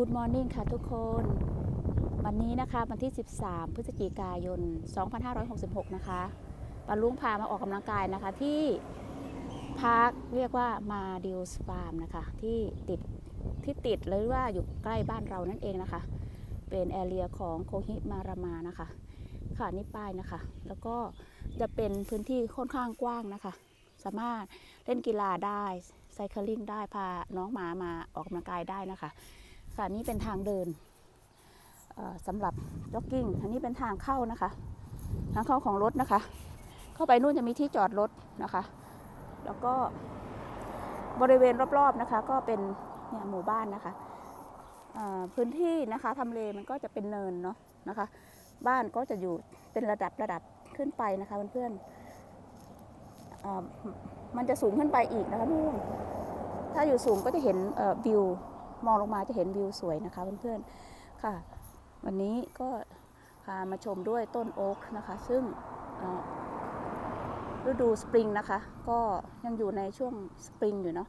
Good Morning ค่ะทุกคน วันนี้นะคะวันที่ 13 พฤศจิกายน 2566 นะคะปาลุงพามาออกกำลังกายนะคะที่พาร์คเรียกว่ามาดิลส์ฟาร์มนะคะ ที่ติดที่ติดหรือว่าอยู่ใกล้บ้านเรานั่นเองนะคะ เป็นแอเรียของโคฮิมารามานะคะ ค่ะนี่ป้ายนะคะ แล้วก็จะเป็นพื้นที่ค่อนข้างกว้างนะคะ สามารถเล่นกีฬาได้ไซคลิงได้พาน้องหมามาออกกำลังกายได้นะคะ ค่ะนี่เป็นทางเดินสำหรับจ็อกกิ้งอันนี้เป็นทางเข้านะคะ ทางเข้าของรถนะคะ เข้าไปนู่นจะมีที่จอดรถนะคะ แล้วก็บริเวณรอบๆนะคะ ก็เป็นเนี่ยหมู่บ้านนะคะพื้นที่นะคะทำเลมันก็จะเป็นเนินเนาะนะคะ บ้านก็จะอยู่เป็นระดับระดับขึ้นไปนะคะเพื่อนๆมันจะสูงขึ้นไปอีกนะคะนู่นถ้าอยู่สูงก็จะเห็นวิว มองลงมาจะเห็นวิวสวยนะคะเพื่อนๆค่ะ วันนี้ก็พามาชมด้วยต้นโอ๊กนะคะ ซึ่งฤดูสปริงนะคะ ก็ยังอยู่ในช่วงสปริงอยู่เนาะ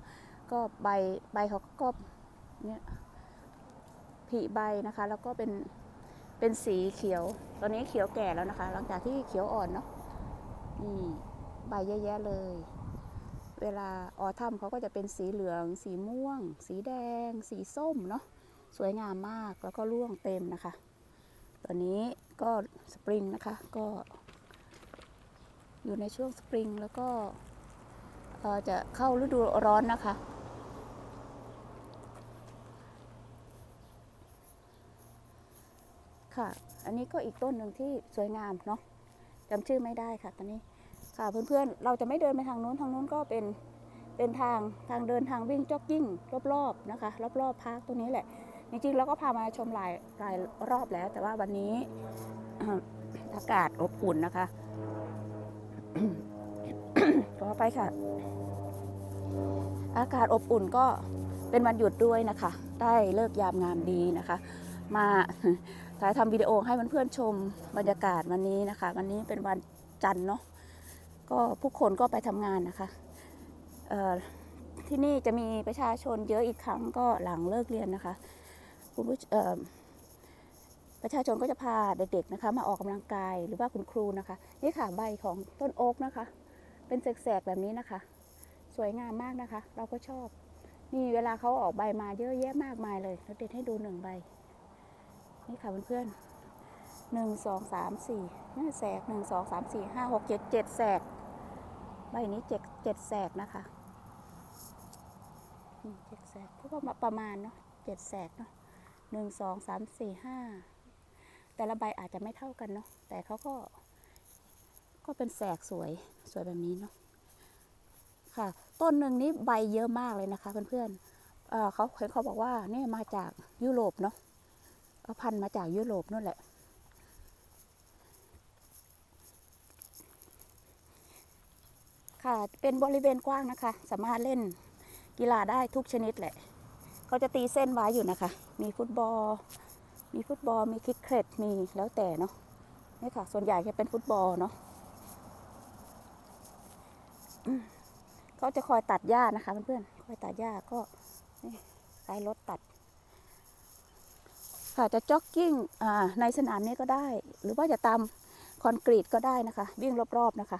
ก็ใบใบเขาก็เนี่ยผลิใบนะคะ แล้วก็เป็นเป็นสีเขียว ตอนนี้เขียวแก่แล้วนะคะ หลังจากที่เขียวอ่อนเนาะนี่ใบเยอะแยะเลย เวลาออทัมเขาก็จะเป็นสีเหลือง สีม่วง สีแดง สีส้มเนาะสวยงามมากแล้วก็ร่วงเต็มนะคะตอนนี้ก็สปริงนะคะก็ อยู่ในช่วงสปริงแล้วก็จะเข้าฤดูร้อนนะคะ ค่ะ อันนี้ก็อีกต้นหนึ่งที่สวยงามเนาะจำชื่อไม่ได้ค่ะตอนนี้ ค่ะเพื่อนๆ เราจะไม่เดินไปทางนู้นทางนู้นก็เป็นเป็นทางทางเดินทางวิ่งจ็อกกิ้งรอบๆนะคะ รอบๆพาร์คตรงนี้แหละ จริงๆ เราก็พามาชมหลายหลายรอบแล้ว แต่ว่าวันนี้อากาศอบอุ่นนะคะขอไปค่ะ อากาศอบอุ่นก็เป็นวันหยุดด้วยนะคะ ได้เลิกยามงามดีนะคะ มาถ่ายทำวิดีโอให้เพื่อนๆชมบรรยากาศวันนี้นะคะ วันนี้เป็นวันจันทร์เนาะ ก็ผู้คนก็ไปทำงานนะคะที่นี่จะมีประชาชนเยอะอีกครั้งก็หลังเลิกเรียนนะคะคุณผู้ประชาชนก็จะพาเด็กๆนะคะมาออกกำลังกายหรือว่าคุณครูนะคะ นี่ค่ะใบของต้นโอ๊กนะคะ เป็นแสกๆแบบนี้นะคะ สวยงามมากนะคะ เราก็ชอบนี่เวลาเขาออกใบมาเยอะแยะมากมายเลยเราเด็ดให้ดูหนึ่งใบ นี่ค่ะเพื่อนๆหนึ่งสองสามสี่ห้าแสกหนึ่งสองสามสี่ห้าหกเจ็ดเจ็ดแสก ใบนี้เจ็ดเจ็ดแสกนะคะเจ็ดแสกก็ประมาณเนาะเจ็ดแสกเนาะหนึ่งสองสามสี่ห้าแต่ละใบอาจจะไม่เท่ากันเนาะแต่เขาก็ ก็เป็นแสกสวยสวยแบบนี้เนาะค่ะต้นหนึ่งนี้ใบเยอะมากเลยนะคะเพื่อนๆเอ่อเขาเห็นเขาบอกว่าเนี่ยมาจากยุโรปเนาะเอาพันมาจากยุโรปนู่นแหละ ค่ะเป็นบริเวณกว้างนะคะ สามารถเล่นกีฬาได้ทุกชนิดแหละเขาจะตีเส้นไว้อยู่นะคะ มีฟุตบอล มีฟุตบอล มีคริกเก็ตมีแล้วแต่เนาะนี่ค่ะ ส่วนใหญ่จะเป็นฟุตบอลเนาะเขาจะคอยตัดหญ้านะคะเพื่อนๆคอยตัดหญ้าก็นี่ใช้รถตัด ค่ะจะจ็อกกิ้งในสนามนี้ก็ได้ หรือว่าจะตามคอนกรีตก็ได้นะคะ วิ่งรอบๆนะคะ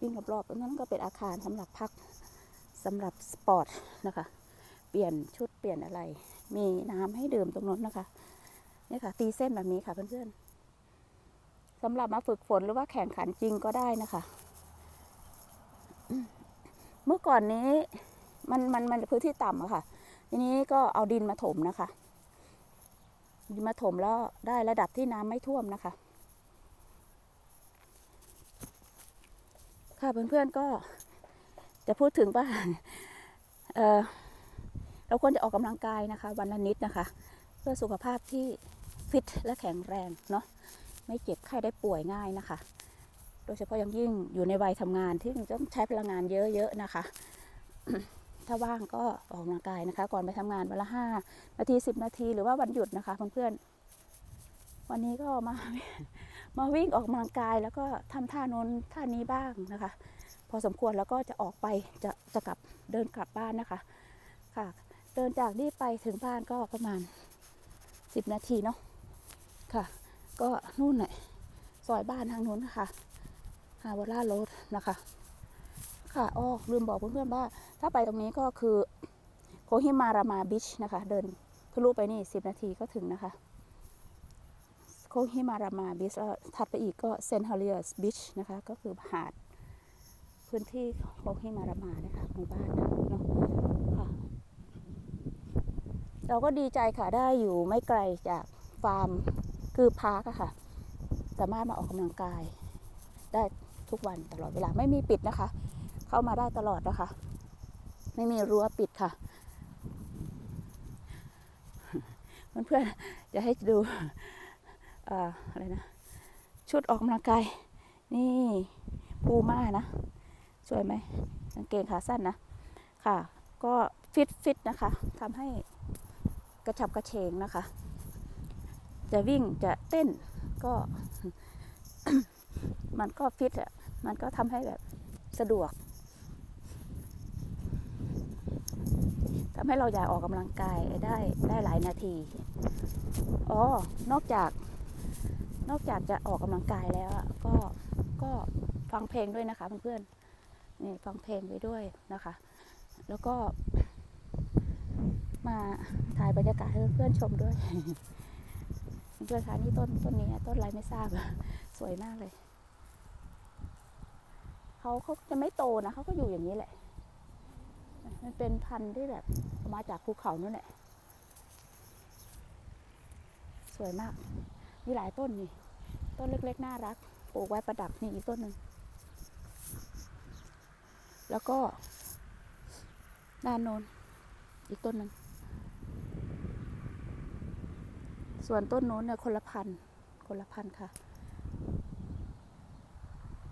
วิ่งรอบๆตรงนั้นก็เป็นอาคารสำหรับพักสำหรับสปอร์ตนะคะ เปลี่ยนชุดเปลี่ยนอะไร มีน้ำให้ดื่มตรงนั้นนะคะนี่ค่ะ ตีเส้นแบบนี้ค่ะเพื่อนๆสำหรับมาฝึกฝนหรือว่าแข่งขันจริงก็ได้นะคะ เมื่อก่อนนี้มันมันมันพื้นที่ต่ำอะค่ะ ทีนี้ก็เอาดินมาถมนะคะ ดินมาถมแล้วได้ระดับที่น้ำไม่ท่วมนะคะ ค่ะเพื่อนๆก็จะพูดถึงว่าเออเราควรจะออกกำลังกายนะคะ วันละนิดนะคะ เพื่อสุขภาพที่ฟิตและแข็งแรงเนาะไม่เจ็บไข้ได้ป่วยง่ายนะคะ โดยเฉพาะอย่างยิ่งอยู่ในวัยทำงานที่ต้องใช้พลังงานเยอะๆนะคะ ถ้าว่างก็ออกกำลังกายนะคะ ก่อนไปทำงานวันละห้านาทีสิบนาทีหรือว่าวันหยุดนะคะเพื่อนๆวันนี้ก็มา มาวิ่งออกกำลังกายแล้วก็ทำท่าโน้นท่านี้บ้างนะคะ พอสมควรแล้วก็จะออกไปจะจะกลับเดินกลับบ้านนะคะค่ะ เดินจากนี่ไปถึงบ้านก็ประมาณสิบนาทีเนาะค่ะ ก็นู่นแหละซอยบ้านทางนู้นนะคะฮาวาร่าโรดนะคะค่ะอ้อลืมบอกเพื่อนๆว่า ถ้าไปตรงนี้ก็คือโคฮิมารามาบิชนะคะ เดินทะลุไปนี่สิบนาทีก็ถึงนะคะ โคฮิมารามาบิชแล้วถัดไปอีกก็เซนฮาเลียสบิชนะคะ ก็คือหาดพื้นที่โคฮิมารามานะคะหมู่บ้านนะเนาะค่ะ เราก็ดีใจค่ะได้อยู่ไม่ไกลจากฟาร์มคือพาร์คค่ะ สามารถมาออกกำลังกาย ได้ทุกวันตลอดเวลาไม่มีปิดนะคะ เข้ามาได้ตลอดนะคะ ไม่มีรั้วปิดค่ะเพื่อนๆจะให้ดู อะไรนะ ชุดออกกำลังกาย นี่ปูม่านะ สวยไหมกางเกงขาสั้นนะ ค่ะ ก็ฟิตฟิตนะคะทำให้กระฉับกระเฉงนะคะ จะวิ่งจะเต้นก็มันก็ฟิตอะ มันก็ทำให้แบบสะดวกทำให้เราอยากออกกำลังกายได้ได้หลายนาที อ๋อ นอกจาก นอกจากจะออกกำลังกายแล้วก็ก็ฟังเพลงด้วยนะคะเพื่อนๆนี่ฟังเพลงไปด้วยนะคะ แล้วก็มาถ่ายบรรยากาศให้เพื่อนๆชมด้วย เพื่อนคะนี่ต้นต้นนี้ต้นอะไรไม่ทราบสวยมากเลยเขาเขาจะไม่โตนะเขาก็อยู่อย่างนี้แหละ มันเป็นพันธุ์ที่แบบมาจากภูเขานั่นแหละ สวยมาก มีหลายต้นนี่ ต้นเล็กๆ น่ารัก ปลูกไว้ประดับนี่อีกต้นหนึ่ง แล้วก็ด้านโน้นอีกต้นหนึ่ง ส่วนต้นโน้นเนี่ยคนละพันคนละพันค่ะ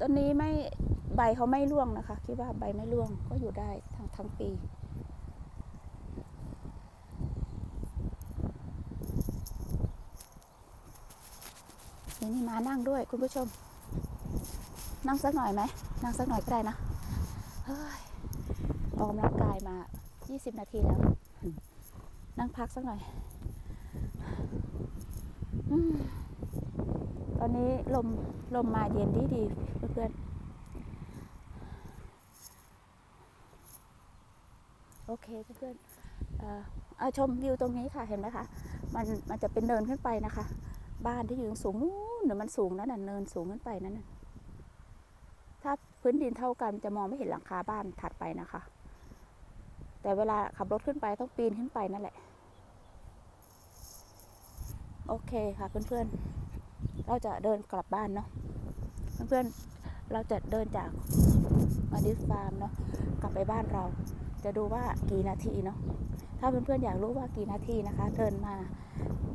ต้นนี้ไม่ใบเขาไม่ร่วงนะคะ คิดว่าใบไม่ร่วงก็อยู่ได้ทั้งทั้งปี นี่นี่มานั่งด้วย คุณผู้ชม นั่งสักหน่อยไหมนั่งสักหน่อยก็ได้นะเฮ้ยออกกำลังกายมา 20 นาทีแล้ว นั่งพักสักหน่อยอตอนนี้ลมลมมาเย็นดีดีเพื่อนโอเคเพื่อนเอ่อเอาชมวิวตรงนี้ค่ะเห็นไหมคะ มันมันจะเป็นเนินขึ้นไปนะคะ บ้านที่อยู่สูงนู้นเดี๋ยวมันสูงนั่นน่ะเนินสูงขึ้นไปนั่นน่ะถ้าพื้นดินเท่ากันจะมองไม่เห็นหลังคาบ้านถัดไปนะคะ แต่เวลาขับรถขึ้นไปต้องปีนขึ้นไปนั่นแหละ โอเคค่ะเพื่อนๆ เราจะเดินกลับบ้านเนาะเพื่อนๆ เราจะเดินจากมาดิสฟาร์มเนาะกลับไปบ้านเรา จะดูว่ากี่นาทีเนาะ ถ้าเพื่อนๆอยากรู้ว่ากี่นาทีนะคะ เดินมา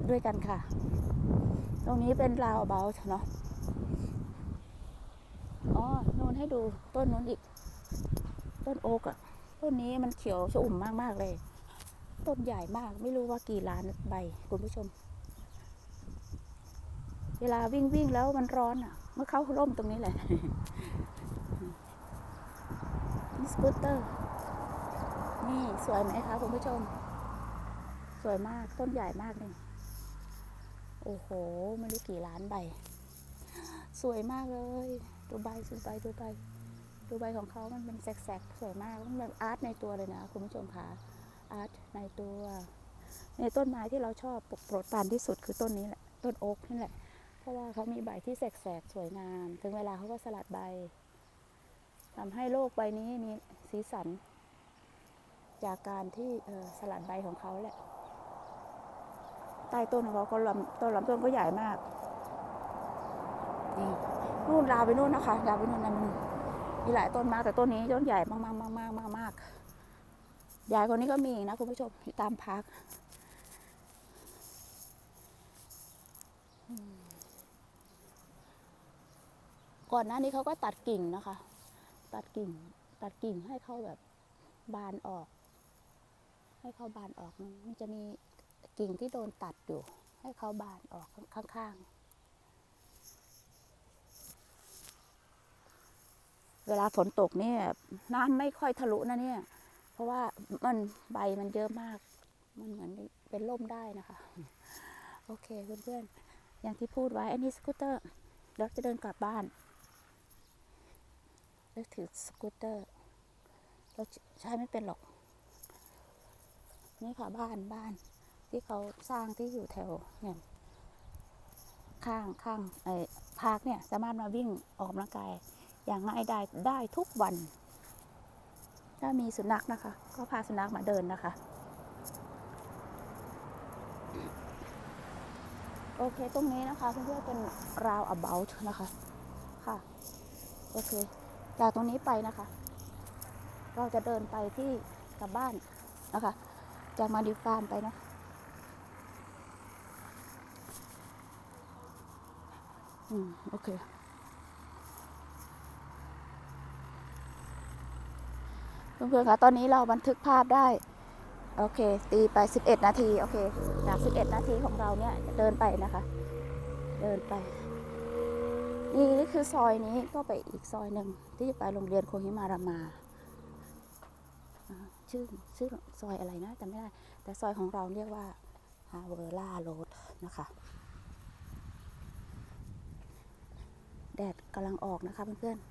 ด้วยกันค่ะ ตรงนี้เป็นราวเบลเนาะอ๋อนูนให้ดูต้นนู้นอีก ต้นโอ๊กอะต้นนี้มันเขียวชอุ่มมากๆเลย ต้นใหญ่มากไม่รู้ว่ากี่ล้านใบคุณผู้ชม เวลาวิ่งวิ่งแล้วมันร้อนอะเมื่อเข้าร่มตรงนี้แหละสกูตเตอร์ นี่สวยไหมคะคุณผู้ชม สวยมากต้นใหญ่มากเลย โอ้โหไม่รู้กี่ล้านใบ สวยมากเลยดูใบดูใบดูใบดูใบของเขามันเป็นแสกๆ สวยมากมันเป็นอาร์ตในตัวเลยนะคุณผู้ชมคะอาร์ตในตัว ในต้นไม้ที่เราชอบปลูกโปรดปานที่สุดคือต้นนี้แหละ ต้นโอ๊กนี่แหละ เพราะว่าเขามีใบที่แสกๆ สวยงาม ถึงเวลาเขาก็สลัดใบทำให้โลกใบนี้มีสีสัน จากการที่เอ่อสลัดใบของเขาแหละ ใต้ต้นของเขาก็ลำต้นลำต้นก็ใหญ่มาก นี่นู่นราวไปนู่นนะคะราวไปนู่นนั่นนู่นมีหลายต้นมาก แต่ต้นนี้ต้นใหญ่มากมากมากมากมากมากใหญ่กว่านี้ก็มีอีกนะคุณผู้ชมอยู่ตามพักก่อนหน้านี้เขาก็ตัดกิ่งนะคะ ตัดกิ่ง ตัดกิ่งให้เขาแบบบานออก ให้เขาบานออกมันจะมีกิ่งที่โดนตัดอยู่ ให้เขาบานออกข้างๆ เวลาฝนตกเนี่ยน้ำไม่ค่อยทะลุนะเนี่ย เพราะว่ามันใบมันเยอะมาก มันเหมือนเป็นล่มได้นะคะ โอเคเพื่อนๆ อย่างที่พูดไว้อันนี้สกูตเตอร์เราจะเดินกลับบ้านแล้วถือสกูตเตอร์เราใช้ไม่เป็นหรอก นี่ค่ะบ้านบ้าน ที่เขาสร้างที่อยู่แถวเนี่ยข้างข้างไอ้พาร์คเนี่ยสามารถมาวิ่งออกกำลังกาย อย่างง่ายได้ได้ทุกวัน ถ้ามีสุนัขนะคะ ก็พาสุนัขมาเดินนะคะ โอเคตรงนี้นะคะเพื่อนๆเป็น round about นะคะค่ะโอเคจากตรงนี้ไปนะคะ เราจะเดินไปที่กลับบ้านนะคะ จากมาดิฟาร์มไปนะอืม โอเค เพื่อนๆคะตอนนี้เราบันทึกภาพได้ โอเค ตีไป 11 นาที โอเค จาก 11 นาทีของเราเนี่ยเดินไปนะคะ เดินไปนี่นี่คือซอยนี้ก็ไปอีกซอยหนึ่งที่จะไปโรงเรียนโคฮิมารามา ชื่อชื่อซอยอะไรนะจำไม่ได้ แต่ซอยของเราเรียกว่าฮาเวอร์ล่าโรดนะคะ แดดกำลังออกนะคะเพื่อนๆ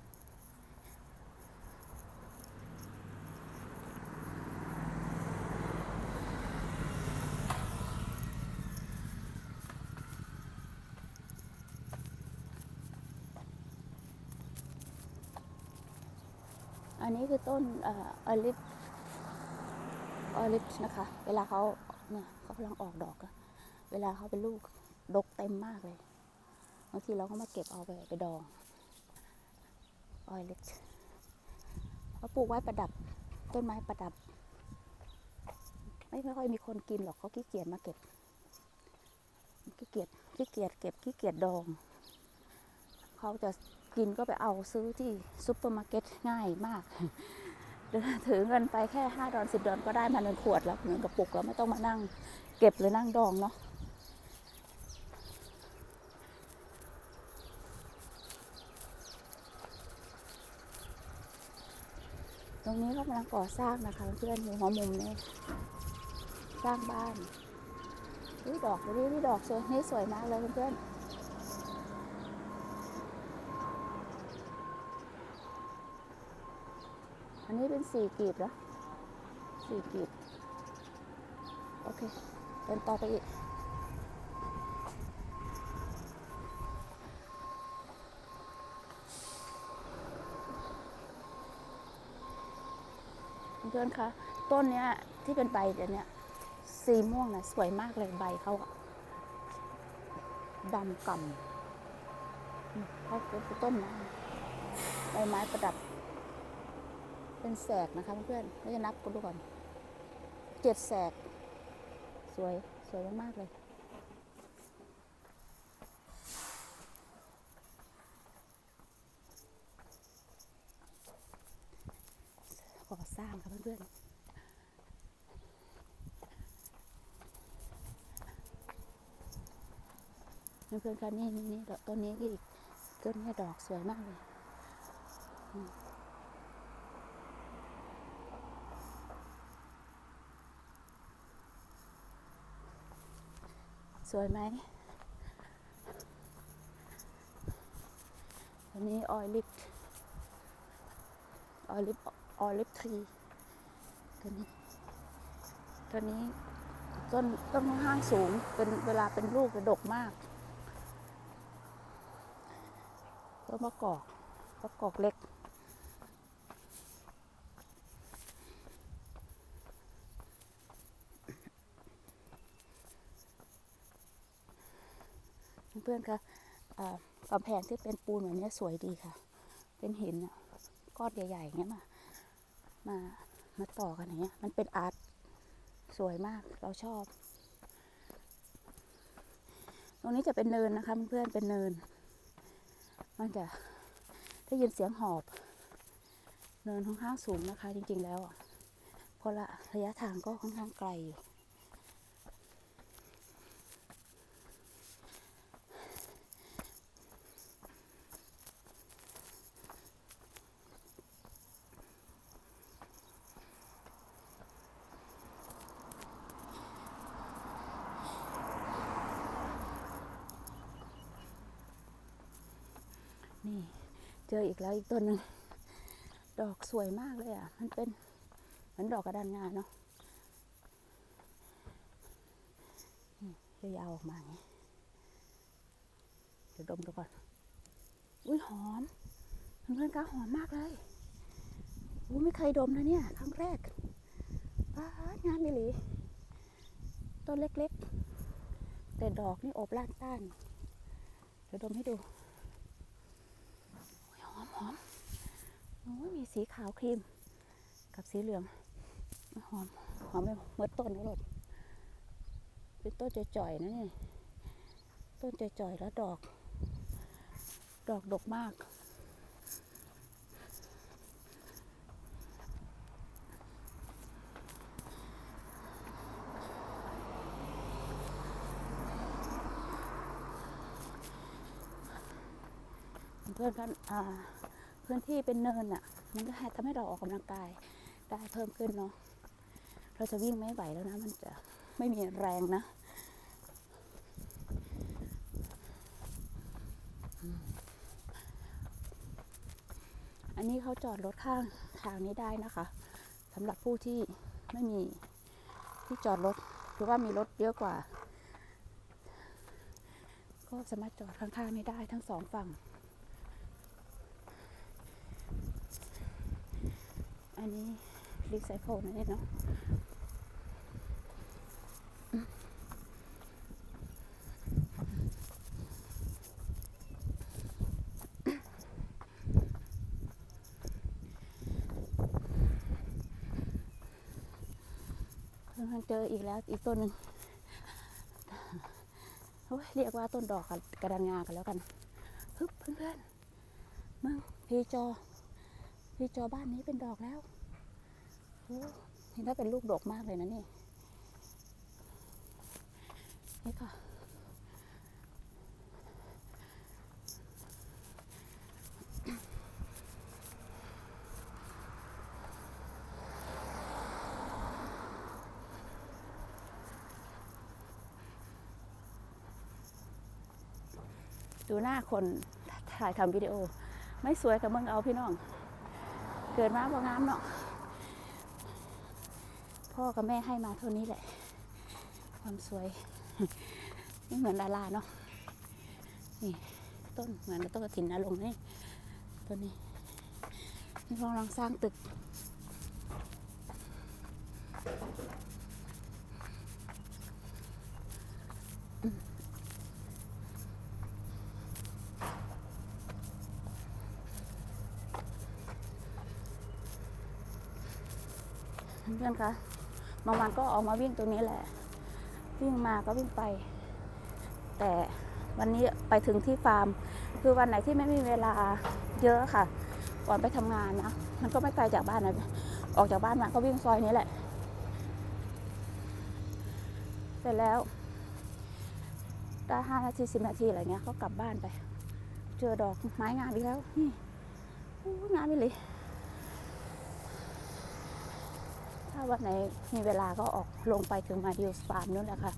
อันนี้คือต้นออลิฟ ออลิฟนะคะ เวลาเขาเนี่ยเขากำลังออกดอกอะเวลาเขาเป็นลูกดกเต็มมากเลยบางทีเราก็มาเก็บเอาไปไปดองออลิฟเขาปลูกไว้ประดับต้นไม้ประดับไม่ไม่ค่อยมีคนกินหรอกเขาขี้เกียจมาเก็บขี้เกียจขี้เกียจเก็บขี้เกียจดองเขาจะกินก็ไปเอาซื้อที่ซุปเปอร์มาร์เก็ตง่ายมาก ถือเงินไปแค่ห้าดอลสิบดอลก็ได้มาหนึ่งขวดแล้วหนึ่งกระปุกแล้วไม่ต้องมานั่งเก็บหรือนั่งดองเนาะตรงนี้เขากำลังก่อสร้างนะคะเพื่อนอยู่หัวมุมนี่สร้างบ้านดอกดูดินี่ดอกสวยนี่สวยมากเลยเพื่อนๆ นนี้เป็นสี่กีบเหรอสี่กีบ โอเคเดินต่อไปอีก เพื่อนคะต้นเนี้ยที่เป็นใบเดี๋ยวนี้ยสีม่วงนะสวยมากเลยใบเขาดำก่ำเขาเป็นต้นไม้ใบไม้ประดับ เป็นแสกนะคะเพื่อนๆเราจะนับกันดูก่อนเจ็ดแสก สวย สวยมากๆเลย ก่อสร้างค่ะเพื่อนๆเพื่อนๆคะนี่นี่นี่ดอกต้นนี้ก็อีกต้นนี้ดอกสวยมากเลย สวยไหมอันนี้ออยลิฟออยลิฟออยลิฟทรีตัวนี้ตัวนี้ต้นต้นค่อนข้างสูงเป็นเวลาเป็นลูกจะดกมากต้นมะกอกมะกอกเล็ก เพื่อนๆคะอ่ากำแพงที่เป็นปูนแบบนี้สวยดีค่ะ เป็นหินก้อนใหญ่ๆอย่างเงี้ยมา มามาต่อกันอย่างเงี้ย มันเป็นอาร์ตสวยมากเราชอบ ตรงนี้จะเป็นเนินนะคะเพื่อนๆเป็นเนิน มันจะได้ยินเสียงหอบ เนินค่อนข้างสูงนะคะ จริงๆแล้วเพราะละระยะทางก็ค่อนข้างไกลอยู่ เจ ออีกแล้วอีกต้นหนึ่งดอกสวยมากเลยอะ มันเป็นเหมือนดอกกระดานงาเนาะนี่ยาวออกมาอย่างนี้เดี๋ยวดมดูก่อน อุ้ยหอมเพื่อนๆคะหอมมากเลยอุ้ไม่เคยดมนะเนี่ยครั้งแรกป้างามมิลีต้นเล็กๆ แต่ดอกนี่อบล้านต้าน เดี๋ยวดมให้ดู อมโอ้มีสีขาวครีม กับสีเหลือง หอม หอมไปหมดต้นแล้วหลดเป็นต้นจ่อยๆนะเนี่ยต้นจ่อยๆแล้วดอก ดอกดกมากเพื่อนกันอ่า พื้นที่เป็นเนินอะ มันก็ทำให้เราออกกำลังกายได้เพิ่มขึ้นเนาะเราจะวิ่งไม่ไหวแล้วนะ มันจะไม่มีแรงนะอันนี้เขาจอดรถข้างทางนี้ได้นะคะสำหรับผู้ที่ไม่มีที่จอดรถหรือว่ามีรถเยอะกว่า ก็สามารถจอดข้างๆนี้ได้ทั้งสองฝั่ง อันนี้รีไซเคิลนะเนี่ยเนาะกำลังเจออีกแล้วอีกต้นหนึ่งโอ้ยเรียกว่าต้นดอกกับกระดานงากันแล้วกันฮึบเพื่อนๆมึงพีจอ พี่จอบ้านนี้เป็นดอกแล้วโอ้เห็นถ้าเป็นลูกดกมากเลยนะนี่นี่ค่ะดูหน้าคนถ่ายทำวิดีโอ ไม่สวยกับมึงเอาพี่น้อง เกิดมาพองามเนาะพ่อกับแม่ให้มาเท่านี้แหละ ความสวยไม่เหมือนดาราเนาะนี่ต้นเหมือนต้นกระถินนะลงนี่ต้นนี้นี่พ่อลังสร้างตึก เพื่อนคะบางวันก็ออกมาวิ่งตรงนี้แหละ วิ่งมาก็วิ่งไป แต่วันนี้ไปถึงที่ฟาร์ม คือวันไหนที่ไม่มีเวลาเยอะค่ะ ก่อนไปทำงานนะ มันก็ไม่ไกลจากบ้านนะออกจากบ้านมาก็วิ่งซอยนี้แหละ เสร็จแล้วได้ห้านาทีสิบนาทีอะไรเงี้ยก็กลับบ้านไป เจอดอกไม้งามอีกแล้วนี่งามไปเลย ถ้า วันไหนมีเวลาก็ออกลงไปถึงมาดิวฟาร์มนู่นแหละค่ะ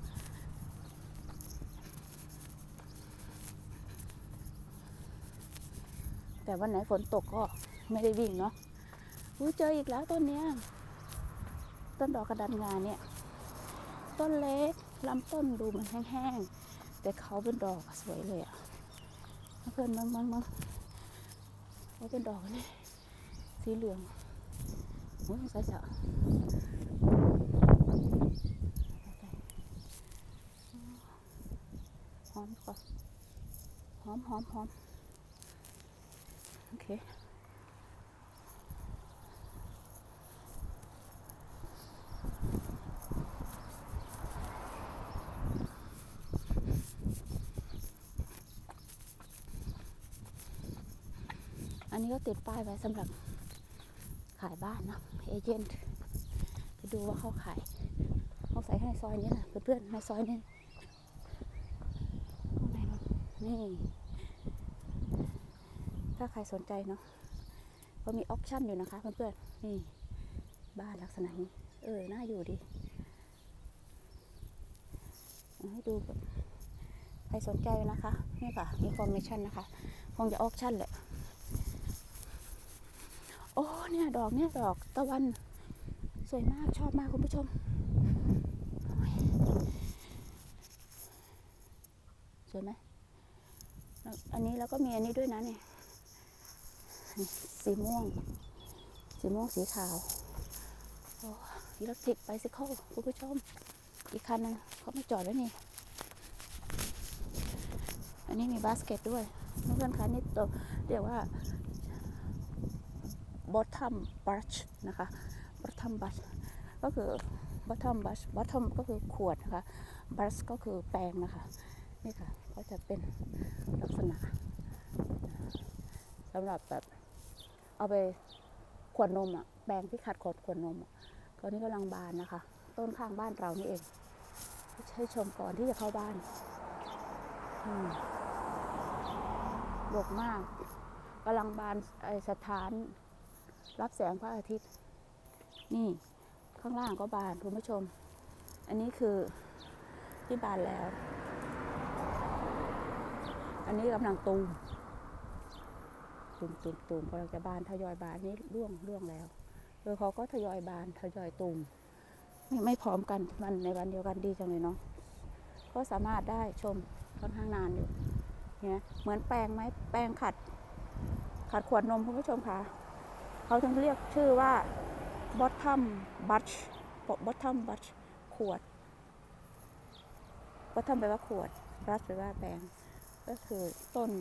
แต่วันไหนฝนตกก็ไม่ได้วิ่งเนาะอู้เจออีกแล้วต้นเนี้ย ต้นดอกกระดันงานเนี่ย ต้นเล็กลำต้นดูมันแห้งๆ แต่เขาเป็นดอกสวยเลยอะเพื่อนมึงมึงมึงเขาเป็นดอกนี่สีเหลือง โอ้ยใส่เสะหอมก่อนหอมหอมหอมโอเคอันนี้ก็ติดป้ายไว้สำหรับายบ้านเนาะเอเจนต์ไปดูว่าเขาขายเขาใส่ให้ซอยนี้นะเพื่อนๆในซอยนี้ข้างในนี่ ถ้าใครสนใจเนาะก็มีออปชั่นอยู่นะคะเพื่อนๆนี่บ้านลักษณะนี้ เออ น่าอยู่ดีเอาให้ดูแบบใครสนใจนะคะ นี่ค่ะ information นะคะ คงจะออปชั่นแหละ โอ้เนี่ยดอกเนี่ยดอกตะวันสวยมากชอบมากคุณผู้ชม สวยไหมอันนี้แล้วก็มีอันนี้ด้วยนะเนี่ยสีม่วง สีม่วงสีขาวโอ้อิเล็กทริกไบซิเคิลคุณผู้ชม อีกคันนึงเขามาจอดไว้นี่ อันนี้มีบาสเกตด้วยเพื่อนๆคะนี่ตัวเรียกว่า bottom brush นะคะ bottom brush ก็คือ bottom brush bottom ก็คือขวดนะคะ brush ก็คือแปรงนะคะ นี่ค่ะ ก็จะเป็นลักษณะสำหรับแบบเอาไปขวดนมอะแปรงที่ขัดขวดขวดนมตอนนี้กำลังบานนะคะ ต้นข้างบ้านเรานี่เองให้ชมก่อนที่จะเข้าบ้านอืมดกมากกำลังบานไอสถาน รับแสงพระอาทิตย์ นี่ข้างล่างก็บานคุณผู้ชม อันนี้คือที่บานแล้ว อันนี้กำลังตูมตูมตูมตูมกำลังจะบานทยอยบานนี่ร่วงร่วงแล้วโดยเขาก็ทยอยบานทยอยตูมไม่ไม่พร้อมกันมันในวันเดียวกันดีจังเลยเนาะก็สามารถได้ชมค่อนข้างนานอยู่เห็นไหมเหมือนแปรงไหมแปรงขัดขัดขวดนมคุณผู้ชมคะ เขาถึงเรียกชื่อว่า bottom brush bottom brush ขวด bottom แปลว่าขวด brush แปลว่าแปรงก็คือต้น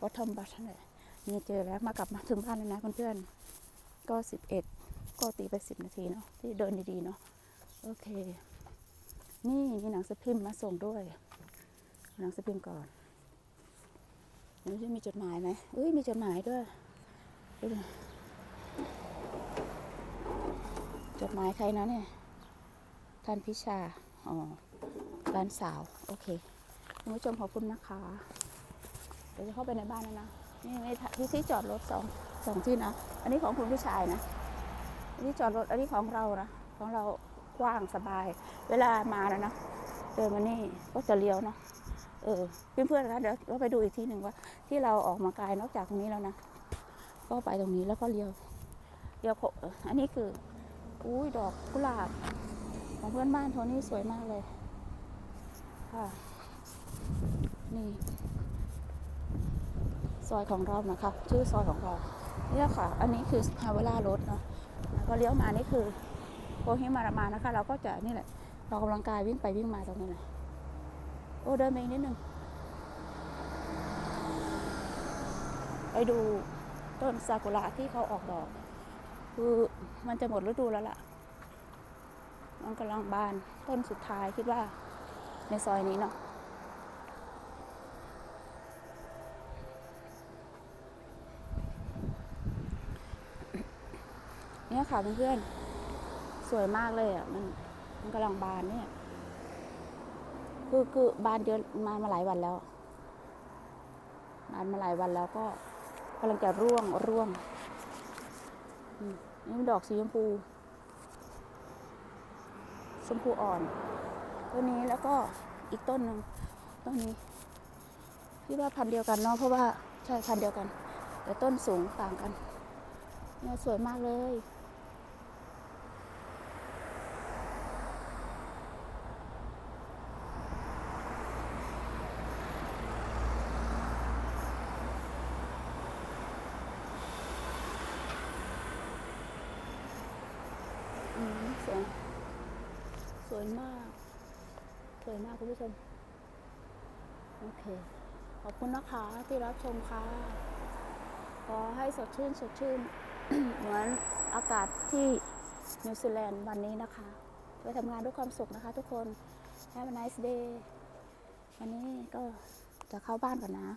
bottom brush นั่นแหละนี่เจอแล้วมากลับมาถึงบ้านแล้วนะเพื่อนๆก็11ก็ตีไป10นาทีเนาะที่เดินดีๆเนาะโอเค นี่มีหนังสือพิมพ์มาส่งด้วย หนังสือพิมพ์ก่อนนี่มีจดหมายไหมอุ้ยมีจดหมายด้วย ดูดิ จดหมายใครนะเนี่ยท่านพิชา อ๋อร้านสาว โอเค คุณผู้ชมขอบคุณนะคะ เดี๋ยวจะเข้าไปในบ้านแล้วนะ นี่ไม่ที่ที่จอดรถสองสองที่นะ อันนี้ของคุณผู้ชายนะ อันนี้จอดรถ อันนี้ของเรานะ ของเรากว้างสบาย เวลามาแล้วนะเดินมานี่ก็จะเลี้ยวเนาะ เออ เพื่อนๆคะเดี๋ยวเราไปดูอีกทีหนึ่งว่า ที่เราออกมากายนอกจากตรงนี้แล้วนะ ก็ไปตรงนี้แล้วก็เลี้ยว เลี้ยวโคอันนี้คือ อุ้ยดอกกุหลาบ ของเพื่อนบ้านโทนี่สวยมากเลย ค่ะ นี่ ซอยของเรานะคะ ชื่อซอยของเรานี่แหละค่ะ อันนี้คือฮาวเวล่ารถเนาะแล้วก็เลี้ยวมานี่คือโคฮิมารามานะคะ เราก็จะนี่แหละเรากำลังกายวิ่งไปวิ่งมาตรงนี้เลยโอ้เดินไปนิดนึงไปดูต้นซากุระที่เขาออกดอก คือมันจะหมดฤดูแล้วล่ะ มันกำลังบานต้นสุดท้ายคิดว่าในซอยนี้เนาะเนี่ยค่ะเพื่อนๆสวยมากเลยอะ มันมันกำลังบานเนี่ย คือคือบานเดือนมามาหลายวันแล้วบานมาหลายวันแล้วก็กำลังจะร่วงร่วง นี่มันดอกสีชมพู ชมพูอ่อนต้นนี้แล้วก็อีกต้นหนึ่งต้นนี้พี่ว่าพันเดียวกันเนาะเพราะว่าใช่พันเดียวกัน แต่ต้นสูงต่างกันเนี่ยสวยมากเลย อืมสวย สว ยมากสวยมากคุณผู้ชม โอเค ขอบคุณนะคะที่รับชมค่ะ ขอให้สดชื่นสดชื่น เหมือนอากาศที่นิวซีแลนด์วันนี้นะคะไปทำงานด้วยความสุขนะคะทุกคน Have a nice day วันนี้ก็จะเข้าบ้านก่อนนะ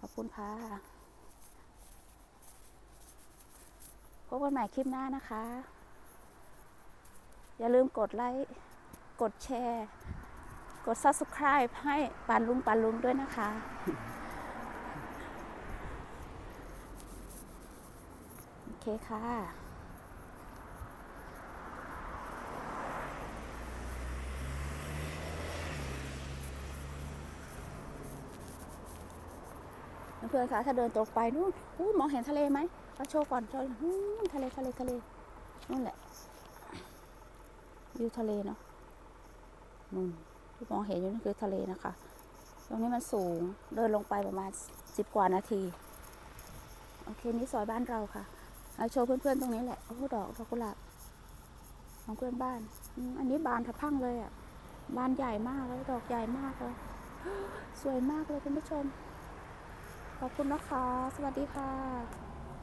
ขอบคุณค่ะพบกันใหม่คลิปหน้านะคะ อย่าลืมกดไลค์ กดแชร์ กด subscribe ให้ปานลุงปานลุงด้วยนะคะ โอเคค่ะ เพื่อนคะถ้าเดินตรงไปนู่นอู้มองเห็นทะเลไหมเอาโชว์ก่อนโชว์ทะเลทะเลทะเลนู่นแหละวิวทะเลเนาะ นู่นที่มองเห็นอยู่นี่คือทะเลนะคะ ตรงนี้มันสูงเดินลงไปประมาณสิบกว่านาที โอเค นี่ซอยบ้านเราค่ะเอาโชว์เพื่อนๆตรงนี้แหละ โอ้โหดอกดอกกุหลาบของเพื่อนบ้าน อันนี้บานทะพรังเลยอะ บานใหญ่มากแล้วดอกใหญ่มากเลย สวยมากเลยคุณผู้ชม ขอบคุณนะคะ สวัสดีค่ะ